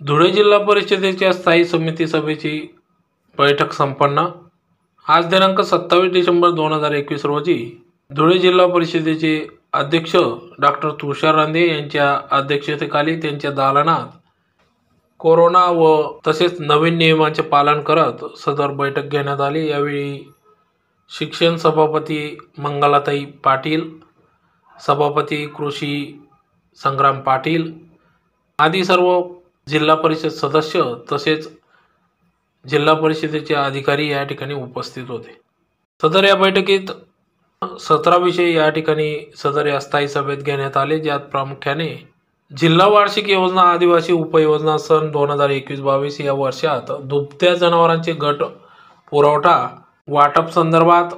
धुळे जिल्हा परिषदेच्या स्थायी समिती सभेची बैठक संपन्न. आज दिनांक सत्तावीस डिसेंबर दोन हजार एकवीस रोजी धुळे जिल्हा परिषदेचे अध्यक्ष डॉक्टर तुषार रांदे यांच्या अध्यक्षतेखाली त्यांच्या दालनात कोरोना व तसेच नवीन नियमांचे पालन करत सदर बैठक घेण्यात आली. यावेळी शिक्षण सभापती मंगलाताई पाटील सभापती कृषी संग्राम पाटील आदी सर्व जिल्हा परिषद सदस्य तसेच जिल्हा परिषदेचे अधिकारी या ठिकाणी उपस्थित होते. सदर या बैठकीत सतरा विषय या ठिकाणी सदर या स्थायी सभेत घेण्यात आले ज्यात प्रामुख्याने जिल्हा वार्षिक योजना आदिवासी उपयोजना सन दोन हजार एकवीस बावीस या वर्षात दुभत्या जनावरांचे गट पुरवठा वाटप संदर्भात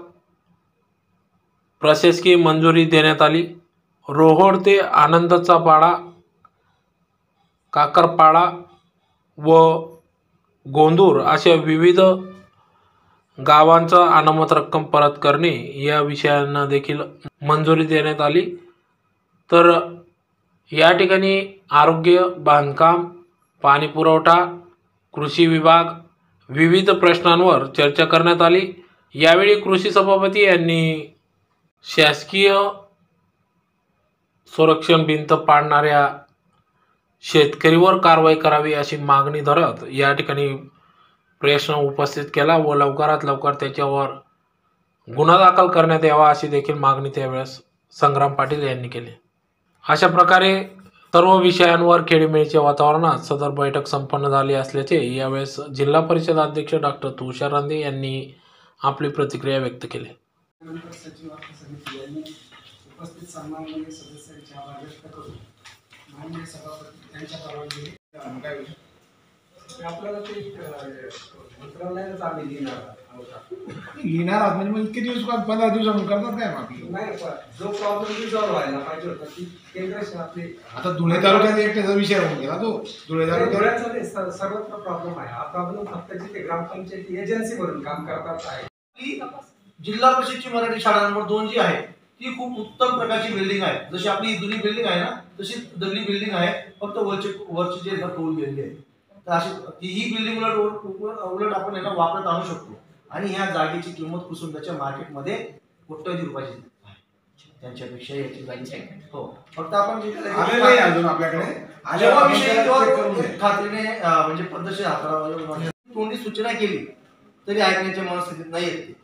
प्रशासकीय मंजुरी देण्यात आली. रोहोड ते आनंदचा पाडा काकरपाडा व गोंदूर अशा विविध गावांचा अनामत रक्कम परत करणे या विषयांना देखील मंजुरी देण्यात आली. तर या ठिकाणी आरोग्य बांधकाम पाणीपुरवठा कृषी विभाग विविध प्रश्नांवर चर्चा करण्यात आली. यावेळी कृषी सभापती यांनी शासकीय संरक्षण भिंत पाडणाऱ्या शेतकरीवर कारवाई करावी अशी मागणी धरत या ठिकाणी प्रश्न उपस्थित केला व लवकरात लवकर त्याच्यावर गुन्हा दाखल करण्यात यावा अशी देखील मागणी त्यावेळेस संग्राम पाटील यांनी केली. अशा प्रकारे सर्व विषयांवर खेळीमेळीच्या वातावरणात सदर बैठक संपन्न झाली असल्याचे यावेळेस जिल्हा परिषद अध्यक्ष डॉक्टर तुषार रांदे यांनी आपली प्रतिक्रिया व्यक्त केली. उपस्थित सन्माननीय सदस्यांचे आभार व्यक्त माननीय सभापती त्यांच्या परवानगीने काय आपल्याला ते मंत्रालयालाच आम्ही लिहिणार आहोत. लिहिणार आहात? म्हणजे मग इतके दिवस का पंधरा दिवसांनी करतात काय मग आपली नाही पण जो प्रॉब्लेम रिझॉल्व्ह व्हायला पाहिजे होता ती केंद्र शासनातली आता धुळे तालुक्यात एकट्याचा विषय होऊन गेला तो. धुळे तालुक्यात नाही, सर्वत्र प्रॉब्लेम आहे. हा प्रॉब्लेम फक्त जिथे ग्रामपंचायती एजन्सी म्हणून काम करतात आहे. ती जिल्हा परिषदची मराठी शाळा नंबर दोन जी आहे. ती खूप उत्तम प्रकारची बिल्डिंग आहे. जशी आपली जुनी बिल्डिंग आहे ना तशी दगडी बिल्डिंग आहे. फक्त वरचे वरचे जे टोल गेलेली आहे तर अशी ती ही बिल्डिंग उलट उलट उलट आपण याला वापरत आणू शकतो. आणि ह्या जागेची किंमत कुसुंबाच्या मार्केटमध्ये कोट्यावधी रुपयाची आहे. त्यांच्यापेक्षा याची जागी हो. फक्त आपण जे अजून आपल्याकडे. जेव्हा विषय. खात्रीने म्हणजे पद्धतशीर हाताळावा तोंडी सूचना केली तरी ऐकण्याच्या मनस्थितीत नाही येत.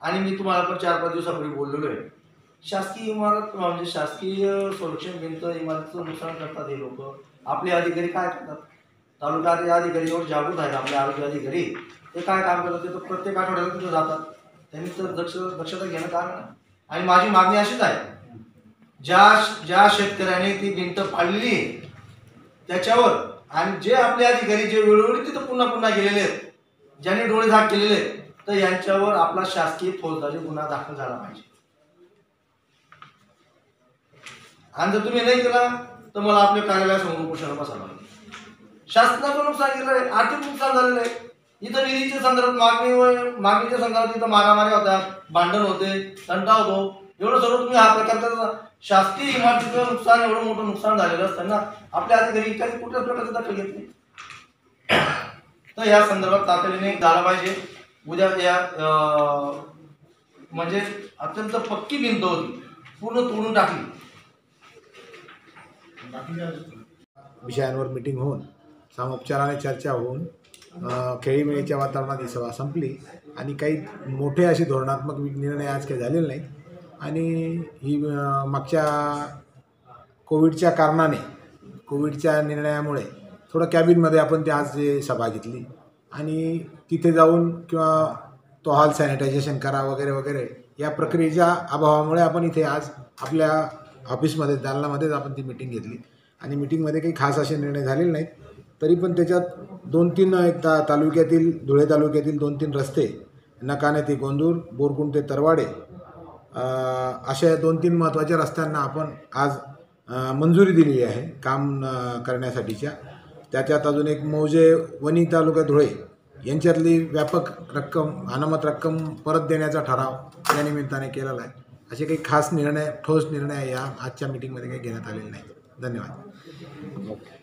आणि मी तुम्हाला पण चार पाच दिवसापूर्वी बोललेलो आहे. शासकीय इमारत म्हणजे शासकीय संरक्षण भिंत इमारतीचं नुकसान करतात हे लोक. आपले अधिकारी काय करतात? तालुका अधिकारी एवढे जागृत आहेत आपले आरोग्य अधिकारी. ते काय काम करतात? ते तर प्रत्येक आठवड्याला तिथं जातात. त्यांनी तर दक्ष दक्षता घेणं कारण आहे आणि माझी मागणी अशीच आहे. ज्या ज्या शेतकऱ्याने ती भिंत पाडली त्याच्यावर आणि जे आपले अधिकारी जे वेळोवेळी तिथं पुन्हा पुन्हा गेलेले आहेत ज्यांनी डोळे झाक केलेले आहेत तर यांच्यावर आपला शासकीय फौजदारी गुन्हा दाखल झाला पाहिजे. आणि जर तुम्ही नाही केला तर मला आपल्या कार्यालयासमोर उपोषण बसावं लागेल. शासनाचं नुकसान केलं आहे आर्थिक नुकसान झालेलं आहे. इथं निधीच्या संदर्भात मागणी व- मागणीच्या संदर्भात इथं मारामारी होत्या भांडण होते तंटा होतो. एवढं सर्व तुम्ही हा प्रकार करता शासकीय इमारतीचं नुकसान एवढं मोठं नुकसान झालेलं असताना आपल्या अधिकारी इत्यादी कुठल्याच प्रकारचं दखल घेत नाही. तर या संदर्भात तातडीने झालं पाहिजे. उद्या या म्हणजे अत्यंत पक्की भिंत होती पूर्ण तोडून टाकली. विषयांवर मिटिंग होऊन सामोपचाराने चर्चा होऊन खेळीमेळीच्या वातावरणात ही सभा संपली. आणि काही मोठे असे धोरणात्मक निर्णय आज काही झालेले नाहीत. आणि ही मागच्या कोविडच्या कारणाने कोविडच्या निर्णयामुळे थोडं कॅबिनमध्ये आपण ते आज जे सभा घेतली. आणि तिथे जाऊन किंवा तो हॉल सॅनिटायझेशन करा वगैरे वगैरे या प्रक्रियेच्या अभावामुळे आपण इथे आज आपल्या ऑफिसमध्ये दालनामध्येच आपण ती मिटिंग घेतली. आणि मिटिंगमध्ये काही खास असे निर्णय झालेले नाहीत. तरी पण त्याच्यात दोन तीन एक ता तालुक्यातील धुळे तालुक्यातील दोन तीन रस्ते नकाने ते गोंदूर बोरकुंड ते तरवाडे अशा दोन तीन महत्त्वाच्या रस्त्यांना आपण आज मंजुरी दिलेली आहे काम करण्यासाठीच्या. त्याच्यात अजून एक मौजे वणी तालुका धुळे यांच्यातली व्यापक रक्कम अनामत रक्कम परत देण्याचा ठराव या निमित्ताने केलेला आहे. असे काही खास निर्णय ठोस निर्णय या आजच्या मीटिंगमध्ये काही घेण्यात आलेले नाही. धन्यवाद.